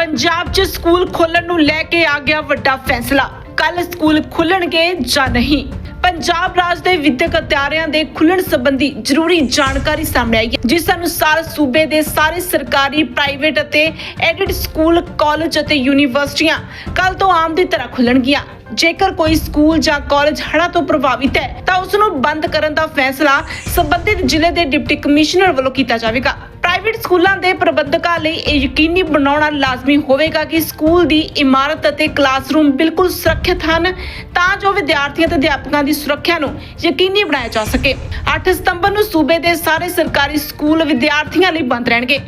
ਪੰਜਾਬ 'ਚ ਸਕੂਲ ਖੋਲਣ ਨੂੰ ਲੈ ਕੇ ਆ ਗਿਆ ਵੱਡਾ ਫੈਸਲਾ। ਕੱਲ ਸਕੂਲ ਖੁੱਲਣਗੇ ਜਾਂ ਨਹੀਂ? ਪੰਜਾਬ ਰਾਜ ਦੇ ਵਿਦਿਅਕ ਅਦਾਰਿਆਂ ਦੇ ਖੁੱਲਣ ਸੰਬੰਧੀ ਜ਼ਰੂਰੀ ਜਾਣਕਾਰੀ ਸਾਹਮਣੇ ਆਈ ਹੈ, ਜਿਸ ਅਨੁਸਾਰ ਸੂਬੇ ਦੇ ਸਾਰੇ ਸਰਕਾਰੀ, ਪ੍ਰਾਈਵੇਟ ਅਤੇ ਐਡਿਡ ਸਕੂਲ ਕਾਲਜ ਅਤੇ ਯੂਨੀਵਰਸਿਟੀਆਂ ਕੱਲ ਤੋਂ ਆਮ ਦੀ ਤਰ੍ਹਾਂ ਖੁੱਲਣਗੀਆਂ ਜੇਕਰ ਕੋਈ ਸਕੂਲ ਜਾਂ ਕਾਲਜ ਹੜ੍ਹਾਂ ਤੋਂ ਪ੍ਰਭਾਵਿਤ ਹੈ, ਤਾਂ ਉਸ ਨੂੰ ਬੰਦ ਕਰਨ ਦਾ ਫੈਸਲਾ ਸੰਬੰਧਿਤ ਜ਼ਿਲ੍ਹੇ ਦੇ ਡਿਪਟੀ ਕਮਿਸ਼ਨਰ ਵੱਲੋਂ ਕੀਤਾ ਜਾਵੇਗਾ। ਪ੍ਰਾਈਵੇਟ ਸਕੂਲਾਂ ਦੇ ਪ੍ਰਬੰਧਕਾਂ ਲਈ ਇਹ ਯਕੀਨੀ ਬਣਾਉਣਾ ਲਾਜ਼ਮੀ ਹੋਵੇਗਾ ਕਿ ਸਕੂਲ ਦੀ ਇਮਾਰਤ ਅਤੇ ਕਲਾਸਰੂਮ ਬਿਲਕੁਲ ਸੁਰੱਖਿਅਤ ਹਨ, ਤਾਂ ਜੋ ਵਿਦਿਆਰਥੀਆਂ ਤੇ ਅਧਿਆਪਕਾਂ ਦੀ ਸੁਰੱਖਿਆ ਨੂੰ ਯਕੀਨੀ ਬਣਾਇਆ ਜਾ ਸਕੇ। 8 ਸਤੰਬਰ ਨੂੰ ਸੂਬੇ ਦੇ ਸਾਰੇ ਸਰਕਾਰੀ ਸਕੂਲ ਵਿਦਿਆਰਥੀਆਂ ਲਈ ਬੰਦ ਰਹਿਣਗੇ।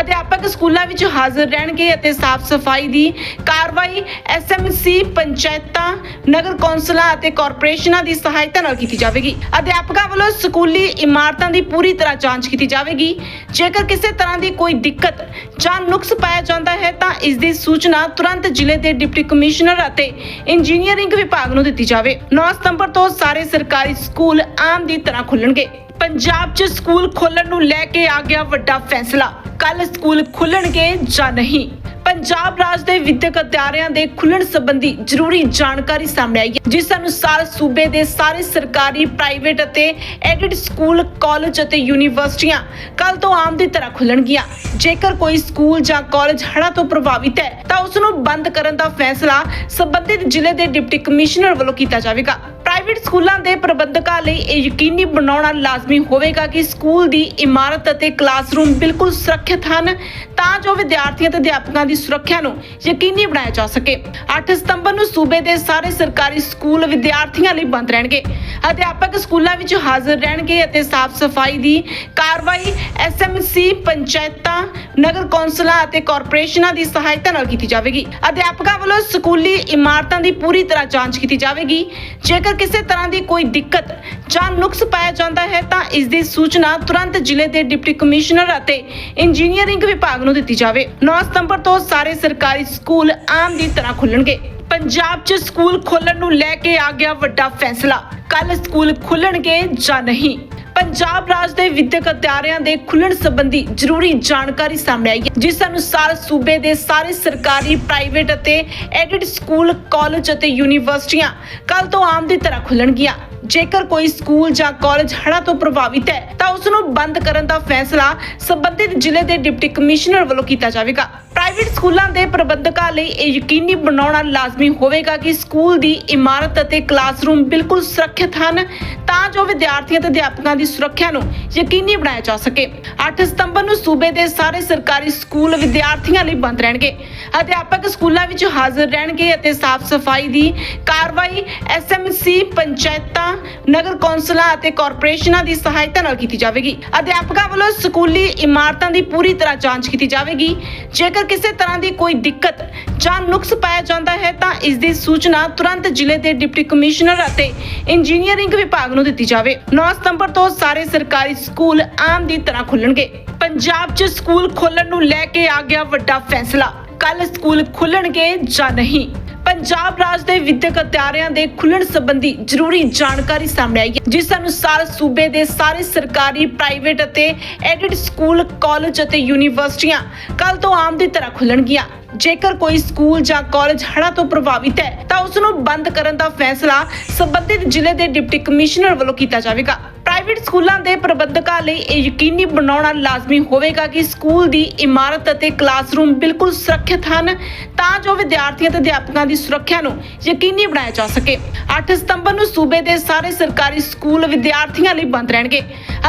ਅਧਿਆਪਕ ਸਕੂਲਾਂ ਵਿੱਚ ਹਾਜ਼ਰ ਰਹਿਣਗੇ ਅਤੇ ਸਾਫ਼ ਸਫ਼ਾਈ ਦੀ ਕਾਰਵਾਈ ਐਸਐਮਸੀ ਪੰਚਾਇਤਾਂ, ਨਗਰ ਕੌਂਸਲਾਂ ਅਤੇ ਕਾਰਪੋਰੇਸ਼ਨਾਂ ਦੀ ਸਹਾਇਤਾ ਨਾਲ ਕੀਤੀ ਜਾਵੇਗੀ। ਅਧਿਆਪਕਾਂ ਵੱਲੋਂ ਸਕੂਲੀ ਇਮਾਰਤਾਂ ਦੀ ਪੂਰੀ ਤਰ੍ਹਾਂ ਜਾਂਚ ਕੀਤੀ ਜਾਵੇਗੀ। ਜੇਕਰ ਕਿਸੇ ਤਰ੍ਹਾਂ ਦੀ ਕੋਈ ਦਿੱਕਤ ਜਾਂ ਨੁਕਸ ਪਾਇਆ ਜਾਂਦਾ ਹੈ, ਤਾਂ ਇਸ ਦੀ ਸੂਚਨਾ ਤੁਰੰਤ ਜ਼ਿਲ੍ਹੇ ਦੇ ਡਿਪਟੀ ਕਮਿਸ਼ਨਰ ਅਤੇ ਇੰਜੀਨੀਅਰਿੰਗ ਵਿਭਾਗ ਨੂੰ ਦਿੱਤੀ ਜਾਵੇ। 9 ਸਤੰਬਰ ਤੋਂ ਸਾਰੇ ਸਰਕਾਰੀ ਸਕੂਲ ਆਮ ਦੀ ਤਰ੍ਹਾਂ ਖੁੱਲਣਗੇ। ਪੰਜਾਬ 'ਚ ਸਕੂਲ ਖੋਲਣ ਨੂੰ ਲੈ ਕੇ ਆ ਗਿਆ ਵੱਡਾ ਫੈਸਲਾ। ਕੱਲ ਸਕੂਲ ਖੁੱਲਣਗੇ ਜਾਂ ਨਹੀਂ? ਪੰਜਾਬ ਰਾਜ ਦੇ ਵਿਦਿਅਕ ਅਦਾਰਿਆਂ ਦੇ ਖੁੱਲਣ ਸੰਬੰਧੀ ਜ਼ਰੂਰੀ ਜਾਣਕਾਰੀ ਸਾਹਮਣੇ ਆਈ ਹੈ, ਜਿਸ ਅਨੁਸਾਰ ਸੂਬੇ ਦੇ ਸਾਰੇ ਸਰਕਾਰੀ, ਪ੍ਰਾਈਵੇਟ ਅਤੇ ਐਡਿਡ ਸਕੂਲ ਕਾਲਜ ਅਤੇ ਯੂਨੀਵਰਸਿਟੀਆਂ ਕੱਲ ਤੋਂ ਆਮ ਦੀ ਤਰ੍ਹਾਂ ਖੁੱਲਣਗੀਆਂ ਜੇਕਰ ਕੋਈ ਸਕੂਲ ਜਾਂ ਕਾਲਜ ਹੜ੍ਹਾਂ ਤੋਂ ਪ੍ਰਭਾਵਿਤ ਹੈ, ਤਾਂ ਉਸ ਨੂੰ ਬੰਦ ਕਰਨ ਦਾ ਫੈਸਲਾ ਸਬੰਧਿਤ ਜ਼ਿਲ੍ਹੇ ਦੇ ਡਿਪਟੀ ਕਮਿਸ਼ਨਰ ਵੱਲੋਂ ਕੀਤਾ ਜਾਵੇਗਾ। ਪ੍ਰਾਈਵੇਟ ਸਕੂਲਾਂ ਦੇ ਪ੍ਰਬੰਧਕਾਂ ਲਈ ਇਹ ਯਕੀਨੀ ਬਣਾਉਣਾ ਲਾਜ਼ਮੀ ਹੋਵੇਗਾ ਕਿ ਸਕੂਲ ਦੀ ਇਮਾਰਤ ਅਤੇ ਕਲਾਸਰੂਮ ਬਿਲਕੁਲ ਸੁਰੱਖਿਅਤ ਹਨ, ਤਾਂ ਜੋ ਵਿਦਿਆਰਥੀਆਂ ਤੇ ਅਧਿਆਪਕਾਂ ਦੀ ਸੁਰੱਖਿਆ ਨੂੰ ਯਕੀਨੀ ਬਣਾਇਆ ਜਾ ਸਕੇ। 8 ਸਤੰਬਰ ਨੂੰ ਸੂਬੇ ਦੇ ਸਾਰੇ ਸਰਕਾਰੀ ਸਕੂਲ ਵਿਦਿਆਰਥੀਆਂ ਲਈ ਬੰਦ ਰਹਿਣਗੇ। ਅਧਿਆਪਕ ਸਕੂਲਾਂ ਵਿੱਚ ਹਾਜ਼ਰ ਰਹਿਣਗੇ ਅਤੇ ਸਾਫ਼ ਸਫ਼ਾਈ ਦੀ ਕਾਰਵਾਈ ਐਸਐਮਸੀ ਪੰਚਾਇਤਾਂ, ਨਗਰ ਕੌਂਸਲਾਂ ਅਤੇ ਕਾਰਪੋਰੇਸ਼ਨਾਂ ਦੀ ਸਹਾਇਤਾ ਨਾਲ ਕੀਤੀ ਜਾਵੇਗੀ। ਅਧਿਆਪਕਾਂ ਵੱਲੋਂ ਸਕੂਲੀ ਇਮਾਰਤਾਂ ਦੀ ਪੂਰੀ ਤਰ੍ਹਾਂ ਜਾਂਚ ਕੀਤੀ ਜਾਵੇਗੀ। ਜੇਕਰ ਕਿਸੇ ਤਰ੍ਹਾਂ ਦੀ ਕੋਈ ਦਿੱਕਤ ਜਾਂ ਨੁਕਸ ਪਾਇਆ ਜਾਂਦਾ ਹੈ, ਤਾਂ ਇਸ ਦੀ ਸੂਚਨਾ ਤੁਰੰਤ ਜ਼ਿਲ੍ਹੇ ਦੇ ਡਿਪਟੀ ਕਮਿਸ਼ਨਰ ਅਤੇ ਇੰਜੀਨੀਅਰਿੰਗ ਵਿਭਾਗ ਨੂੰ ਦਿੱਤੀ ਜਾਵੇ। 9 ਸਤੰਬਰ ਤੋਂ ਸਾਰੇ ਸਰਕਾਰੀ ਸਕੂਲ ਆਮ ਦੀ ਤਰ੍ਹਾਂ ਖੁੱਲਣਗੇ। ਪੰਜਾਬ 'ਚ ਸਕੂਲ ਖੋਲਣ ਨੂੰ ਲੈ ਕੇ ਆ ਗਿਆ ਵੱਡਾ ਫੈਸਲਾ। ਕੱਲ ਸਕੂਲ ਖੁੱਲਣਗੇ ਜਾਂ ਨਹੀਂ? ਪੰਜਾਬ ਰਾਜ ਦੇ ਵਿਦਿਅਕ ਅਦਾਰਿਆਂ ਦੇ ਖੁੱਲਣ ਸੰਬੰਧੀ ਜ਼ਰੂਰੀ ਜਾਣਕਾਰੀ ਸਾਹਮਣੇ ਆਈ ਹੈ, ਜਿਸ ਅਨੁਸਾਰ ਸੂਬੇ ਦੇ ਸਾਰੇ ਸਰਕਾਰੀ, ਪ੍ਰਾਈਵੇਟ ਅਤੇ ਐਡਿਡ ਸਕੂਲ ਕਾਲਜ ਅਤੇ ਯੂਨੀਵਰਸਿਟੀਆਂ ਕੱਲ ਤੋਂ ਆਮ ਦੀ ਤਰ੍ਹਾਂ ਖੁੱਲਣਗੀਆਂ ਜੇਕਰ ਕੋਈ ਸਕੂਲ ਜਾਂ ਕਾਲਜ ਹੜ੍ਹਾਂ ਤੋਂ ਪ੍ਰਭਾਵਿਤ ਹੈ, ਤਾਂ ਉਸ ਨੂੰ ਬੰਦ ਕਰਨ ਦਾ ਫੈਸਲਾ ਸੰਬੰਧਿਤ ਜ਼ਿਲ੍ਹੇ ਦੇ ਡਿਪਟੀ ਕਮਿਸ਼ਨਰ ਵੱਲੋਂ ਕੀਤਾ ਜਾਵੇਗਾ। ਪ੍ਰਾਈਵੇਟ ਸਕੂਲਾਂ ਦੇ ਪ੍ਰਬੰਧਕਾਂ ਲਈ ਇਹ ਯਕੀਨੀ ਬਣਾਉਣਾ ਲਾਜ਼ਮੀ ਹੋਵੇਗਾ ਕਿ ਸਕੂਲ ਦੀ ਇਮਾਰਤ ਅਤੇ ਕਲਾਸਰੂਮ ਬਿਲਕੁਲ ਸੁਰੱਖਿਅਤ ਹਨ, ਤਾਂ ਜੋ ਵਿਦਿਆਰਥੀਆਂ ਤੇ ਅਧਿਆਪਕਾਂ ਦੀ ਸੁਰੱਖਿਆ ਨੂੰ ਯਕੀਨੀ ਬਣਾਇਆ ਜਾ ਸਕੇ। 8 ਸਤੰਬਰ ਨੂੰ ਸੂਬੇ ਦੇ ਸਾਰੇ ਸਰਕਾਰੀ ਸਕੂਲ ਵਿਦਿਆਰਥੀਆਂ ਲਈ ਬੰਦ ਰਹਿਣਗੇ। ਅਧਿਆਪਕ ਸਕੂਲਾਂ ਵਿੱਚ ਹਾਜ਼ਰ ਰਹਿਣਗੇ ਅਤੇ ਸਾਫ਼ ਸਫ਼ਾਈ ਦੀ ਕਾਰਵਾਈ ਐਸਐਮਸੀ ਪੰਚਾਇਤਾਂ ਨਗਰ ਕੌਂਸਲਾਂ ਅਤੇ ਕਾਰਪੋਰੇਸ਼ਨਾਂ ਦੀ ਸਹਾਇਤਾ ਨਾਲ ਕੀਤੀ ਜਾਵੇਗੀ। ਅਧਿਆਪਕਾਂ ਵੱਲੋਂ ਸਕੂਲੀ ਇਮਾਰਤਾਂ ਦੀ ਪੂਰੀ ਤਰ੍ਹਾਂ ਜਾਂਚ ਕੀਤੀ ਜਾਵੇਗੀ। ਜੇਕਰ ਕਿਸੇ ਤਰ੍ਹਾਂ ਦੀ ਕੋਈ ਦਿੱਕਤ ਜਾਂ ਨੁਕਸ ਪਾਇਆ ਜਾਂਦਾ ਹੈ, ਤਾਂ ਇਸ ਦੀ ਸੂਚਨਾ ਤੁਰੰਤ ਜ਼ਿਲ੍ਹੇ ਦੇ ਡਿਪਟੀ ਕਮਿਸ਼ਨਰ ਅਤੇ ਇੰਜੀਨੀਅਰਿੰਗ ਵਿਭਾਗ ਨੂੰ ਦਿੱਤੀ ਜਾਵੇ। 9 ਸਤੰਬਰ ਤੋਂ ਸਾਰੇ ਸਰਕਾਰੀ ਸਕੂਲ ਆਮ ਦੀ ਤਰ੍ਹਾਂ ਖੁੱਲਣਗੇ। ਪੰਜਾਬ 'ਚ ਸਕੂਲ ਖੋਲਣ ਨੂੰ ਲੈ ਕੇ ਆ ਗਿਆ ਵੱਡਾ ਫੈਸਲਾ। ਕੱਲ ਸਕੂਲ ਖੁੱਲਣਗੇ ਜਾਂ ਨਹੀਂ? ਪੰਜਾਬ ਰਾਜ ਦੇ ਵਿਦਿਅਕ ਅਦਾਰਿਆਂ ਦੇ ਖੁੱਲਣ ਸੰਬੰਧੀ ਜ਼ਰੂਰੀ ਜਾਣਕਾਰੀ ਸਾਹਮਣੇ ਆਈ ਹੈ, ਜਿਸ ਅਨੁਸਾਰ ਸੂਬੇ ਦੇ ਸਾਰੇ ਸਰਕਾਰੀ, ਪ੍ਰਾਈਵੇਟ ਅਤੇ ਐਡਿਡ ਸਕੂਲ ਕਾਲਜ ਅਤੇ ਯੂਨੀਵਰਸਿਟੀਆਂ ਕੱਲ ਤੋਂ ਆਮ ਦੀ ਤਰ੍ਹਾਂ ਖੁੱਲਣਗੀਆਂ। ਜੇਕਰ ਕੋਈ ਸਕੂਲ ਜਾਂ ਕਾਲਜ ਹੜ੍ਹਾਂ ਤੋਂ ਪ੍ਰਭਾਵਿਤ ਹੈ, ਤਾਂ ਉਸ ਨੂੰ ਬੰਦ ਕਰਨ ਦਾ ਫੈਸਲਾ ਸਬੰਧਿਤ ਜ਼ਿਲ੍ਹੇ ਦੇ ਡਿਪਟੀ ਕਮਿਸ਼ਨਰ ਵੱਲੋਂ ਕੀਤਾ ਜਾਵੇਗਾ। ਪ੍ਰਾਈਵੇਟ ਸਕੂਲਾਂ ਦੇ ਪ੍ਰਬੰਧਕਾਂ ਲਈ ਇਹ ਯਕੀਨੀ ਬਣਾਉਣਾ ਲਾਜ਼ਮੀ ਹੋਵੇਗਾ ਕਿ ਸਕੂਲ ਦੀ ਇਮਾਰਤ ਅਤੇ ਕਲਾਸਰੂਮ ਬਿਲਕੁਲ ਸੁਰੱਖਿਅਤ ਹਨ, ਤਾਂ ਜੋ ਵਿਦਿਆਰਥੀਆਂ ਤੇ ਅਧਿਆਪਕਾਂ ਦੀ ਸੁਰੱਖਿਆ ਨੂੰ ਯਕੀਨੀ ਬਣਾਇਆ ਜਾ ਸਕੇ। 8 ਸਤੰਬਰ ਨੂੰ ਸੂਬੇ ਦੇ ਸਾਰੇ ਸਰਕਾਰੀ ਸਕੂਲ ਵਿਦਿਆਰਥੀਆਂ ਲਈ ਬੰਦ ਰਹਿਣਗੇ।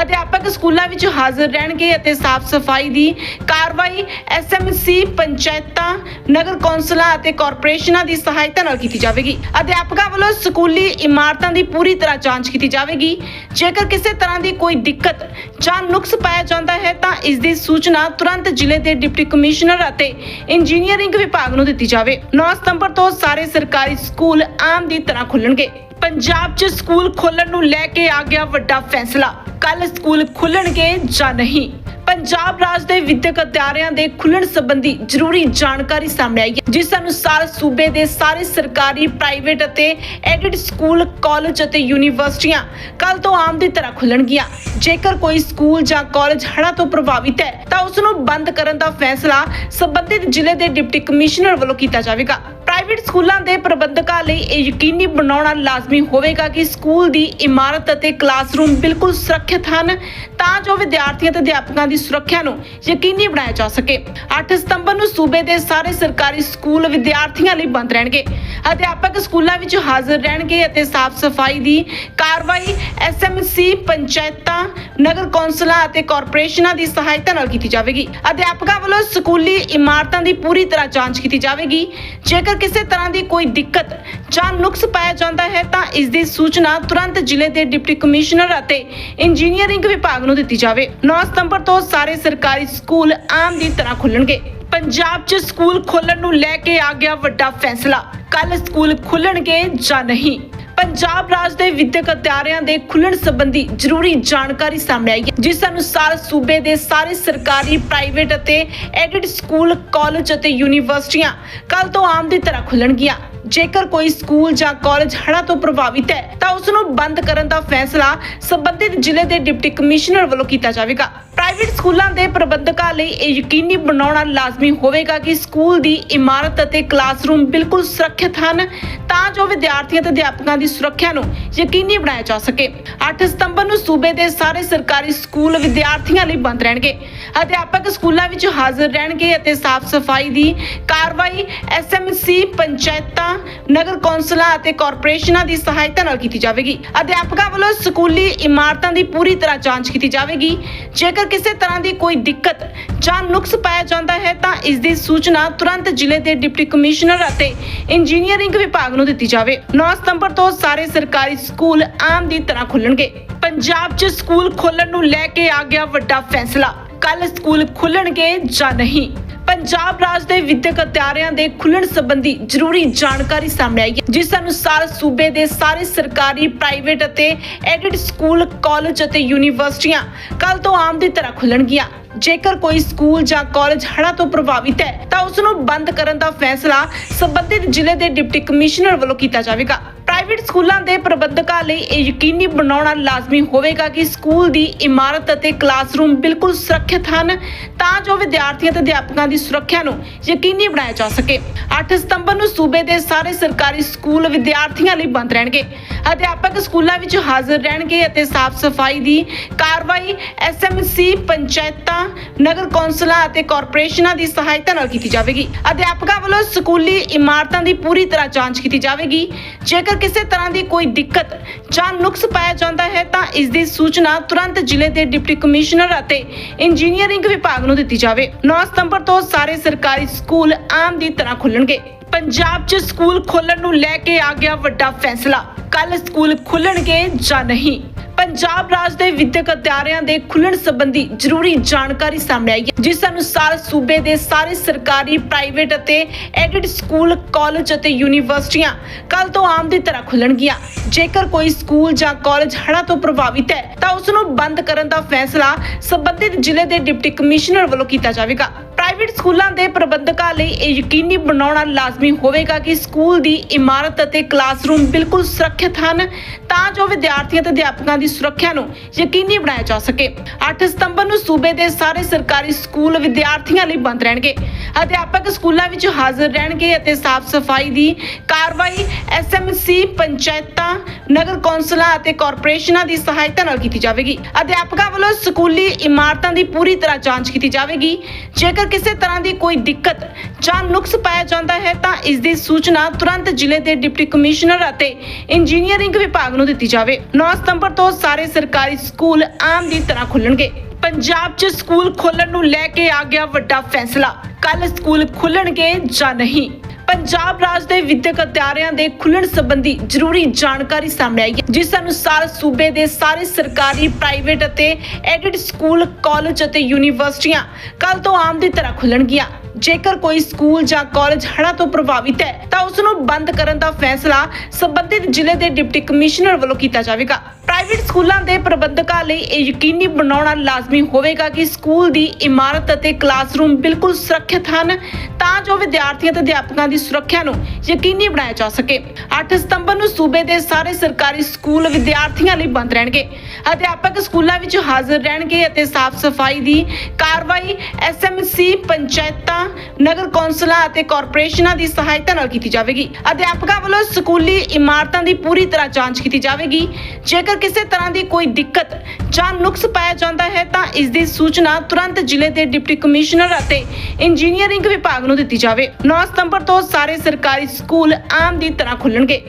ਅਧਿਆਪਕ ਸਕੂਲਾਂ ਵਿੱਚ ਹਾਜ਼ਰ ਰਹਿਣਗੇ ਅਤੇ ਸਾਫ਼ ਸਫ਼ਾਈ ਦੀ ਕਾਰਵਾਈ ਐਸਐਮਸੀ ਪੰਚਾਇਤਾਂ, ਨਗਰ ਕੌਂਸਲਾਂ ਅਤੇ ਕਾਰਪੋਰੇਸ਼ਨਾਂ ਦੀ ਸਹਾਇਤਾ ਨਾਲ ਕੀਤੀ ਜਾਵੇਗੀ। ਅਧਿਆਪਕਾਂ ਵੱਲੋਂ ਸਕੂਲੀ ਇਮਾਰਤਾਂ ਦੀ ਪੂਰੀ ਤਰ੍ਹਾਂ ਜਾਂਚ ਕੀਤੀ ਜਾਵੇਗੀ। ਜੇਕਰ ਕਿਸੇ ਤਰ੍ਹਾਂ ਦੀ ਕੋਈ ਦਿੱਕਤ ਜਾਂ ਨੁਕਸ ਪਾਇਆ ਜਾਂਦਾ ਹੈ ਤਾਂ ਇਸ ਦੀ ਸੂਚਨਾ ਤੁਰੰਤ ਜ਼ਿਲ੍ਹੇ ਦੇ ਡਿਪਟੀ ਕਮਿਸ਼ਨਰ ਅਤੇ ਇੰਜੀਨੀਅਰਿੰਗ ਵਿਭਾਗ ਨੂੰ ਦਿੱਤੀ ਜਾਵੇ। 9 ਸਤੰਬਰ ਤੋਂ ਸਾਰੇ ਸਰਕਾਰੀ ਸਕੂਲ ਆਮ ਦੀ ਤਰ੍ਹਾਂ ਖੁੱਲਣਗੇ। ਪੰਜਾਬ 'ਚ ਸਕੂਲ ਖੋਲਣ ਨੂੰ ਲੈ ਕੇ ਆ ਗਿਆ ਵੱਡਾ ਫੈਸਲਾ। ਕੱਲ ਸਕੂਲ ਖੁੱਲਣਗੇ ਜਾਂ ਨਹੀਂ? ਪੰਜਾਬ ਰਾਜ ਦੇ ਵਿਦਿਅਕ ਅਦਾਰਿਆਂ ਦੇ ਖੁੱਲਣ ਸੰਬੰਧੀ ਜ਼ਰੂਰੀ ਜਾਣਕਾਰੀ ਸਾਹਮਣੇ ਆਈ ਹੈ, ਜਿਸ ਅਨੁਸਾਰ ਸੂਬੇ ਦੇ ਸਾਰੇ ਸਰਕਾਰੀ, ਪ੍ਰਾਈਵੇਟ ਅਤੇ ਐਡਿਡ ਸਕੂਲ ਕਾਲਜ ਅਤੇ ਯੂਨੀਵਰਸਿਟੀਆਂ ਕੱਲ ਤੋਂ ਆਮ ਦੀ ਤਰ੍ਹਾਂ ਖੁੱਲਣਗੀਆਂ ਜੇਕਰ ਕੋਈ ਸਕੂਲ ਜਾਂ ਕਾਲਜ ਹੜ੍ਹਾਂ ਤੋਂ ਪ੍ਰਭਾਵਿਤ ਹੈ, ਤਾਂ ਉਸ ਨੂੰ ਬੰਦ ਕਰਨ ਦਾ ਫੈਸਲਾ ਸਬੰਧਿਤ ਜ਼ਿਲ੍ਹੇ ਦੇ ਡਿਪਟੀ ਕਮਿਸ਼ਨਰ ਵੱਲੋਂ ਕੀਤਾ ਜਾਵੇਗਾ। ਪ੍ਰਾਈਵੇਟ ਸਕੂਲਾਂ ਦੇ ਪ੍ਰਬੰਧਕਾਂ ਲਈ ਇਹ ਯਕੀਨੀ ਬਣਾਉਣਾ ਲਾਜ਼ਮੀ ਹੋਵੇਗਾ ਕਿ ਸਕੂਲ ਦੀ ਇਮਾਰਤ ਅਤੇ ਕਲਾਸਰੂਮ ਬਿਲਕੁਲ ਸੁਰੱਖਿਅਤ ਹਨ, ਤਾਂ ਜੋ ਵਿਦਿਆਰਥੀਆਂ ਤੇ ਅਧਿਆਪਕਾਂ ਦੀ ਸੁਰੱਖਿਆ ਨੂੰ ਯਕੀਨੀ ਬਣਾਇਆ ਜਾ ਸਕੇ। 8 ਸਤੰਬਰ ਨੂੰ ਸੂਬੇ ਦੇ ਸਾਰੇ ਸਰਕਾਰੀ ਸਕੂਲ ਵਿਦਿਆਰਥੀਆਂ ਲਈ ਬੰਦ ਰਹਿਣਗੇ। ਅਧਿਆਪਕ ਸਕੂਲਾਂ ਵਿੱਚ ਹਾਜ਼ਰ ਰਹਿਣਗੇ ਅਤੇ ਸਾਫ਼ ਸਫ਼ਾਈ ਦੀ ਕਾਰਵਾਈ ਐਸਐਮਸੀ ਪੰਚਾਇਤਾਂ, ਨਗਰ ਕੌਂਸਲਾਂ ਅਤੇ ਕਾਰਪੋਰੇਸ਼ਨਾਂ ਦੀ ਸਹਾਇਤਾ ਨਾਲ ਕੀਤੀ ਜਾਵੇਗੀ। ਅਧਿਆਪਕਾਂ ਵੱਲੋਂ ਸਕੂਲੀ ਇਮਾਰਤਾਂ ਦੀ ਪੂਰੀ ਤਰ੍ਹਾਂ ਜਾਂਚ ਕੀਤੀ ਜਾਵੇਗੀ। ਜੇਕਰ ਕਿਸੇ ਤਰ੍ਹਾਂ ਦੀ ਕੋਈ ਦਿੱਕਤ ਜਾਂ ਨੁਕਸ ਪਾਇਆ ਜਾਂਦਾ ਹੈ ਤਾਂ ਇਸ ਦੀ ਸੂਚਨਾ ਤੁਰੰਤ ਜ਼ਿਲ੍ਹੇ ਦੇ ਡਿਪਟੀ ਕਮਿਸ਼ਨਰ ਅਤੇ ਇੰਜੀਨੀਅਰਿੰਗ ਵਿਭਾਗ ਨੂੰ ਦਿੱਤੀ ਜਾਵੇ। 9 ਸਤੰਬਰ ਤੋਂ ਸਾਰੇ ਸਰਕਾਰੀ ਸਕੂਲ ਆਮ ਦੀ ਤਰ੍ਹਾਂ ਖੁੱਲਣਗੇ। ਪੰਜਾਬ 'ਚ ਸਕੂਲ ਖੋਲਣ ਨੂੰ ਲੈ ਕੇ ਆ ਗਿਆ ਵੱਡਾ ਫੈਸਲਾ। ਕੱਲ ਸਕੂਲ ਖੁੱਲਣਗੇ ਜਾਂ ਨਹੀਂ? ਪੰਜਾਬ ਰਾਜ ਦੇ ਵਿਦਿਅਕ ਅਦਾਰਿਆਂ ਦੇ ਖੁੱਲਣ ਸੰਬੰਧੀ ਜ਼ਰੂਰੀ ਜਾਣਕਾਰੀ ਸਾਹਮਣੇ ਆਈ ਹੈ, ਜਿਸ ਅਨੁਸਾਰ ਸੂਬੇ ਦੇ ਸਾਰੇ ਸਰਕਾਰੀ, ਪ੍ਰਾਈਵੇਟ ਅਤੇ ਐਡਿਡ ਸਕੂਲ ਕਾਲਜ ਅਤੇ ਯੂਨੀਵਰਸਿਟੀਆਂ ਕੱਲ ਤੋਂ ਆਮ ਦੀ ਤਰ੍ਹਾਂ ਖੁੱਲਣਗੀਆਂ। ਜੇਕਰ ਕੋਈ ਸਕੂਲ ਜਾਂ ਕਾਲਜ ਹੜ੍ਹਾਂ ਤੋਂ ਪ੍ਰਭਾਵਿਤ ਹੈ, ਤਾਂ ਉਸ ਨੂੰ ਬੰਦ ਕਰਨ ਦਾ ਫੈਸਲਾ ਸੰਬੰਧਿਤ ਜ਼ਿਲ੍ਹੇ ਦੇ ਡਿਪਟੀ ਕਮਿਸ਼ਨਰ ਵੱਲੋਂ ਕੀਤਾ ਜਾਵੇਗਾ। ਪ੍ਰਾਈਵੇਟ ਸਕੂਲਾਂ ਦੇ ਪ੍ਰਬੰਧਕਾਂ ਲਈ ਇਹ ਯਕੀਨੀ ਬਣਾਉਣਾ ਲਾਜ਼ਮੀ ਹੋਵੇਗਾ ਕਿ ਸਕੂਲ ਦੀ ਇਮਾਰਤ ਅਤੇ ਕਲਾਸਰੂਮ ਬਿਲਕੁਲ ਸੁਰੱਖਿਅਤ ਹਨ, ਤਾਂ ਜੋ ਵਿਦਿਆਰਥੀਆਂ ਤੇ ਅਧਿਆਪਕਾਂ ਦੀ ਸੁਰੱਖਿਆ ਨੂੰ ਯਕੀਨੀ ਬਣਾਇਆ ਜਾ ਸਕੇ। 8 ਸਤੰਬਰ ਨੂੰ ਸੂਬੇ ਦੇ ਸਾਰੇ ਸਰਕਾਰੀ ਸਕੂਲ ਵਿਦਿਆਰਥੀਆਂ ਲਈ ਬੰਦ ਰਹਿਣਗੇ। ਅਧਿਆਪਕ ਸਕੂਲਾਂ ਵਿੱਚ ਹਾਜ਼ਰ ਰਹਿਣਗੇ ਅਤੇ ਸਾਫ਼ ਸਫ਼ਾਈ ਦੀ ਕਾਰਵਾਈ ਐਸਐਮਸੀ ਪੰਚਾਇਤਾਂ, ਨਗਰ ਕੌਂਸਲਾਂ ਅਤੇ ਕਾਰਪੋਰੇਸ਼ਨਾਂ ਦੀ ਸਹਾਇਤਾ ਨਾਲ ਕੀਤੀ ਜਾਵੇਗੀ। ਅਧਿਆਪਕਾਂ ਵੱਲੋਂ ਸਕੂਲੀ ਇਮਾਰਤਾਂ ਦੀ ਪੂਰੀ ਤਰ੍ਹਾਂ ਜਾਂਚ ਕੀਤੀ ਜਾਵੇਗੀ। ਜੇਕਰ ਕਿਸੇ ਤਰ੍ਹਾਂ ਦੀ ਕੋਈ ਦਿੱਕਤ ਜਾਂ ਨੁਕਸ ਪਾਇਆ ਜਾਂਦਾ ਹੈ, ਤਾਂ ਇਸ ਦੀ ਸੂਚਨਾ ਤੁਰੰਤ ਜ਼ਿਲ੍ਹੇ ਦੇ ਡਿਪਟੀ ਕਮਿਸ਼ਨਰ ਅਤੇ ਇੰਜੀਨੀਅਰਿੰਗ ਵਿਭਾਗ ਨੂੰ ਦਿੱਤੀ ਜਾਵੇ। 9 ਸਤੰਬਰ ਤੋਂ ਸਾਰੇ ਸਰਕਾਰੀ ਸਕੂਲ ਆਮ ਦੀ ਤਰ੍ਹਾਂ ਖੁੱਲਣਗੇ ਪੰਜਾਬ 'ਚ ਸਕੂਲ ਖੋਲਣ ਨੂੰ ਲੈ ਕੇ ਆ ਗਿਆ ਵੱਡਾ ਫੈਸਲਾ। ਕੱਲ ਸਕੂਲ ਖੁੱਲਣਗੇ ਜਾਂ ਨਹੀਂ? ਪੰਜਾਬ ਰਾਜ ਦੇ ਵਿਦਿਅਕ ਅਦਾਰਿਆਂ ਦੇ ਖੁੱਲਣ ਸੰਬੰਧੀ ਜ਼ਰੂਰੀ ਜਾਣਕਾਰੀ ਸਾਹਮਣੇ ਆਈ ਹੈ, ਜਿਸ ਅਨੁਸਾਰ ਸੂਬੇ ਦੇ ਸਾਰੇ ਸਰਕਾਰੀ, ਪ੍ਰਾਈਵੇਟ ਅਤੇ ਐਡਿਡ ਸਕੂਲ ਕਾਲਜ ਅਤੇ ਯੂਨੀਵਰਸਿਟੀਆਂ ਕੱਲ ਤੋਂ ਆਮ ਦੀ ਤਰ੍ਹਾਂ ਖੁੱਲਣਗੀਆਂ ਜੇਕਰ ਕੋਈ ਸਕੂਲ ਜਾਂ ਕਾਲਜ ਹੜ੍ਹਾਂ ਤੋਂ ਪ੍ਰਭਾਵਿਤ ਹੈ, ਤਾਂ ਉਸ ਨੂੰ ਬੰਦ ਕਰਨ ਦਾ ਫੈਸਲਾ ਸਬੰਧਿਤ ਜ਼ਿਲ੍ਹੇ ਦੇ ਡਿਪਟੀ ਕਮਿਸ਼ਨਰ ਵੱਲੋਂ ਕੀਤਾ ਜਾਵੇਗਾ। ਪ੍ਰਾਈਵੇਟ ਸਕੂਲਾਂ ਦੇ ਪ੍ਰਬੰਧਕਾਂ ਲਈ ਇਹ ਯਕੀਨੀ ਬਣਾਉਣਾ ਲਾਜ਼ਮੀ ਹੋਵੇਗਾ ਕਿ ਸਕੂਲ ਦੀ ਇਮਾਰਤ ਅਤੇ ਕਲਾਸਰੂਮ ਬਿਲਕੁਲ ਸੁਰੱਖਿਅਤ ਹਨ, ਤਾਂ ਜੋ ਵਿਦਿਆਰਥੀਆਂ ਤੇ ਅਧਿਆਪਕਾਂ ਦੀ ਸੁਰੱਖਿਆ ਨੂੰ ਯਕੀਨੀ ਬਣਾਇਆ ਜਾ ਸਕੇ। 8 ਸਤੰਬਰ ਨੂੰ ਸੂਬੇ ਦੇ ਸਾਰੇ ਸਰਕਾਰੀ ਸਕੂਲ ਵਿਦਿਆਰਥੀਆਂ ਲਈ ਬੰਦ ਰਹਿਣਗੇ। ਅਧਿਆਪਕ ਸਕੂਲਾਂ ਵਿੱਚ ਹਾਜ਼ਰ ਰਹਿਣਗੇ ਅਤੇ ਸਾਫ਼ ਸਫ਼ਾਈ ਦੀ ਕਾਰਵਾਈ ਐਸਐਮਸੀ ਪੰਚਾਇਤਾਂ, ਨਗਰ ਕੌਂਸਲਾਂ ਅਤੇ ਕਾਰਪੋਰੇਸ਼ਨਾਂ ਦੀ ਸਹਾਇਤਾ ਨਾਲ ਕੀਤੀ ਜਾਵੇਗੀ। ਅਧਿਆਪਕਾਂ ਵੱਲੋਂ ਸਕੂਲੀ ਇਮਾਰਤਾਂ ਦੀ ਪੂਰੀ ਤਰ੍ਹਾਂ ਜਾਂਚ ਕੀਤੀ ਜਾਵੇਗੀ। ਜੇਕਰ ਕਿਸੇ ਤਰ੍ਹਾਂ ਦੀ ਕੋਈ ਦਿੱਕਤ ਜਾਂ ਨੁਕਸ ਪਾਇਆ ਜਾਂਦਾ ਹੈ, ਤਾਂ ਇਸ ਦੀ ਸੂਚਨਾ ਤੁਰੰਤ ਜ਼ਿਲ੍ਹੇ ਦੇ ਡਿਪਟੀ ਕਮਿਸ਼ਨਰ ਅਤੇ ਇੰਜੀਨੀਅਰਿੰਗ ਵਿਭਾਗ ਨੂੰ ਦਿੱਤੀ ਜਾਵੇ। 9 ਸਤੰਬਰ ਤੋਂ ਸਾਰੇ ਸਰਕਾਰੀ ਸਕੂਲ ਆਮ ਦੀ ਤਰ੍ਹਾਂ ਖੁੱਲਣਗੇ ਪੰਜਾਬ 'ਚ ਸਕੂਲ ਖੋਲਣ ਨੂੰ ਲੈ ਕੇ ਆ ਗਿਆ ਵੱਡਾ ਫੈਸਲਾ। ਕੱਲ ਸਕੂਲ ਖੁੱਲਣਗੇ ਜਾਂ ਨਹੀਂ? ਪੰਜਾਬ ਰਾਜ ਦੇ ਵਿਦਿਅਕ ਅਦਾਰਿਆਂ ਦੇ ਖੁੱਲਣ ਸੰਬੰਧੀ ਜ਼ਰੂਰੀ ਜਾਣਕਾਰੀ ਸਾਹਮਣੇ ਆਈ ਹੈ, ਜਿਸ ਅਨੁਸਾਰ ਸੂਬੇ ਦੇ ਸਾਰੇ ਸਰਕਾਰੀ, ਪ੍ਰਾਈਵੇਟ ਅਤੇ ਐਡਿਡ ਸਕੂਲ ਕਾਲਜ ਅਤੇ ਯੂਨੀਵਰਸਿਟੀਆਂ ਕੱਲ ਤੋਂ ਆਮ ਦੀ ਤਰ੍ਹਾਂ ਖੁੱਲਣਗੀਆਂ। ਜੇਕਰ ਕੋਈ ਸਕੂਲ ਜਾਂ ਕਾਲਜ ਹੜ੍ਹਾਂ ਤੋਂ ਪ੍ਰਭਾਵਿਤ ਹੈ, ਤਾਂ ਉਸ ਨੂੰ ਬੰਦ ਕਰਨ ਦਾ ਫੈਸਲਾ ਸਬੰਧਿਤ ਜ਼ਿਲ੍ਹੇ ਦੇ ਡਿਪਟੀ ਕਮਿਸ਼ਨਰ ਵੱਲੋਂ ਕੀਤਾ ਜਾਵੇਗਾ। ਪ੍ਰਾਈਵੇਟ ਸਕੂਲਾਂ ਦੇ ਪ੍ਰਬੰਧਕਾਂ ਲਈ ਇਹ ਯਕੀਨੀ ਬਣਾਉਣਾ ਲਾਜ਼ਮੀ ਹੋਵੇਗਾ ਕਿ ਸਕੂਲ ਦੀ ਇਮਾਰਤ ਅਤੇ ਕਲਾਸਰੂਮ ਬਿਲਕੁਲ ਸੁਰੱਖਿਅਤ ਹਨ, ਤਾਂ ਜੋ ਵਿਦਿਆਰਥੀਆਂ ਤੇ ਅਧਿਆਪਕਾਂ ਦੀ ਸੁਰੱਖਿਆ ਨੂੰ ਯਕੀਨੀ ਬਣਾਇਆ ਜਾ ਸਕੇ। 8 ਸਤੰਬਰ ਨੂੰ ਸੂਬੇ ਦੇ ਸਾਰੇ ਸਰਕਾਰੀ ਸਕੂਲ ਵਿਦਿਆਰਥੀਆਂ ਲਈ ਬੰਦ ਰਹਿਣਗੇ। ਅਧਿਆਪਕ ਸਕੂਲਾਂ ਵਿੱਚ ਹਾਜ਼ਰ ਰਹਿਣਗੇ ਅਤੇ ਸਾਫ਼ ਸਫ਼ਾਈ ਦੀ ਕਾਰਵਾਈ ਐਸਐਮਸੀ ਪੰਚਾਇਤਾਂ, ਨਗਰ ਕੌਂਸਲਾਂ ਅਤੇ ਕਾਰਪੋਰੇਸ਼ਨਾਂ ਦੀ ਸਹਾਇਤਾ ਨਾਲ ਕੀਤੀ ਜਾਵੇਗੀ। ਅਧਿਆਪਕਾਂ ਵੱਲੋਂ ਸਕੂਲੀ ਇਮਾਰਤਾਂ ਦੀ ਪੂਰੀ ਤਰ੍ਹਾਂ ਜਾਂਚ ਕੀਤੀ ਜਾਵੇਗੀ। ਜੇਕਰ ਕਿਸੇ ਤਰ੍ਹਾਂ ਦੀ ਕੋਈ ਦਿੱਕਤ ਜਾਂ ਨੁਕਸ ਪਾਇਆ ਜਾਂਦਾ ਹੈ, ਤਾਂ ਇਸ ਦੀ ਸੂਚਨਾ ਤੁਰੰਤ ਜ਼ਿਲ੍ਹੇ ਦੇ ਡਿਪਟੀ ਕਮਿਸ਼ਨਰ ਅਤੇ ਇੰਜੀਨੀਅਰਿੰਗ ਵਿਭਾਗ ਨੂੰ ਦਿੱਤੀ ਜਾਵੇ। 9 ਸਤੰਬਰ ਤੋਂ ਸਾਰੇ ਸਰਕਾਰੀ ਸਕੂਲ ਆਮ ਦੀ ਤਰ੍ਹਾਂ ਖੁੱਲਣਗੇ ਪੰਜਾਬ 'ਚ ਸਕੂਲ ਖੋਲਣ ਨੂੰ ਲੈ ਕੇ ਆ ਗਿਆ ਵੱਡਾ ਫੈਸਲਾ। ਕੱਲ ਸਕੂਲ ਖੁੱਲਣਗੇ ਜਾਂ ਨਹੀਂ? ਪੰਜਾਬ ਰਾਜ ਦੇ ਵਿੱਦਿਅਕ ਅਦਾਰਿਆਂ ਦੇ ਖੁੱਲਣ ਸੰਬੰਧੀ ਜ਼ਰੂਰੀ ਜਾਣਕਾਰੀ ਸਾਹਮਣੇ ਆਈ ਹੈ, ਜਿਸ ਅਨੁਸਾਰ ਸੂਬੇ ਦੇ ਸਾਰੇ ਸਰਕਾਰੀ, ਪ੍ਰਾਈਵੇਟ ਅਤੇ ਐਡਿਡ ਸਕੂਲ, ਕਾਲਜ ਅਤੇ ਯੂਨੀਵਰਸਿਟੀਆਂ ਕੱਲ ਤੋਂ ਆਮ ਦੀ ਤਰ੍ਹਾਂ ਖੁੱਲਣਗੀਆਂ। ਜੇਕਰ ਕੋਈ ਸਕੂਲ ਜਾਂ ਕਾਲਜ ਹੜ੍ਹਾਂ ਤੋਂ ਪ੍ਰਭਾਵਿਤ ਹੈ, ਤਾਂ ਉਸ ਨੂੰ ਬੰਦ ਕਰਨ ਦਾ ਫੈਸਲਾ ਸੰਬੰਧਿਤ ਜ਼ਿਲ੍ਹੇ ਦੇ ਡਿਪਟੀ ਕਮਿਸ਼ਨਰ ਵੱਲੋਂ ਕੀਤਾ ਜਾਵੇਗਾ। ਪ੍ਰਾਈਵੇਟ ਸਕੂਲਾਂ ਦੇ ਪ੍ਰਬੰਧਕਾਂ ਲਈ ਇਹ ਯਕੀਨੀ ਬਣਾਉਣਾ ਲਾਜ਼ਮੀ ਹੋਵੇਗਾ ਕਿ ਸਕੂਲ ਦੀ ਇਮਾਰਤ ਅਤੇ ਕਲਾਸਰੂਮ ਬਿਲਕੁਲ ਸੁਰੱਖਿਅਤ ਹਨ, ਤਾਂ ਜੋ ਵਿਦਿਆਰਥੀਆਂ ਤੇ ਅਧਿਆਪਕਾਂ ਦੀ ਸੁਰੱਖਿਆ ਨੂੰ ਯਕੀਨੀ ਬਣਾਇਆ ਜਾ ਸਕੇ। 8 ਸਤੰਬਰ ਨੂੰ ਸੂਬੇ ਦੇ ਸਾਰੇ ਸਰਕਾਰੀ ਸਕੂਲ ਵਿਦਿਆਰਥੀਆਂ ਲਈ ਬੰਦ ਰਹਿਣਗੇ। ਅਧਿਆਪਕ ਸਕੂਲਾਂ ਵਿੱਚ ਹਾਜ਼ਰ ਰਹਿਣਗੇ ਅਤੇ ਸਾਫ਼ ਸਫ਼ਾਈ ਦੀ ਕਾਰਵਾਈ ਐਸਐਮਸੀ ਪੰਚਾਇਤਾਂ ਨਗਰ ਕੌਂਸਲਾਂ ਅਤੇ ਕਾਰਪੋਰੇਸ਼ਨਾਂ ਦੀ ਸਹਾਇਤਾ ਨਾਲ ਕੀਤੀ ਜਾਵੇਗੀ। ਅਧਿਆਪਕਾਂ ਵੱਲੋਂ ਸਕੂਲੀ ਇਮਾਰਤਾਂ ਦੀ ਪੂਰੀ ਤਰ੍ਹਾਂ ਜਾਂਚ ਕੀਤੀ ਜਾਵੇਗੀ। ਜੇਕਰ ਕਿਸੇ ਤਰ੍ਹਾਂ ਦੀ ਕੋਈ ਦਿੱਕਤ ਜਾਂ ਨੁਕਸ ਪਾਇਆ ਜਾਂਦਾ ਹੈ, ਤਾਂ ਇਸ ਦੀ ਸੂਚਨਾ ਤੁਰੰਤ ਜ਼ਿਲ੍ਹੇ ਦੇ ਡਿਪਟੀ ਕਮਿਸ਼ਨਰ ਅਤੇ ਇੰਜੀਨੀਅਰਿੰਗ ਵਿਭਾਗ ਨੂੰ ਦਿੱਤੀ ਜਾਵੇ। 9 ਸਤੰਬਰ ਤੋਂ ਸਾਰੇ ਸਰਕਾਰੀ ਸਕੂਲ ਆਮ ਦੀ ਤਰ੍ਹਾਂ ਖੁੱਲਣਗੇ।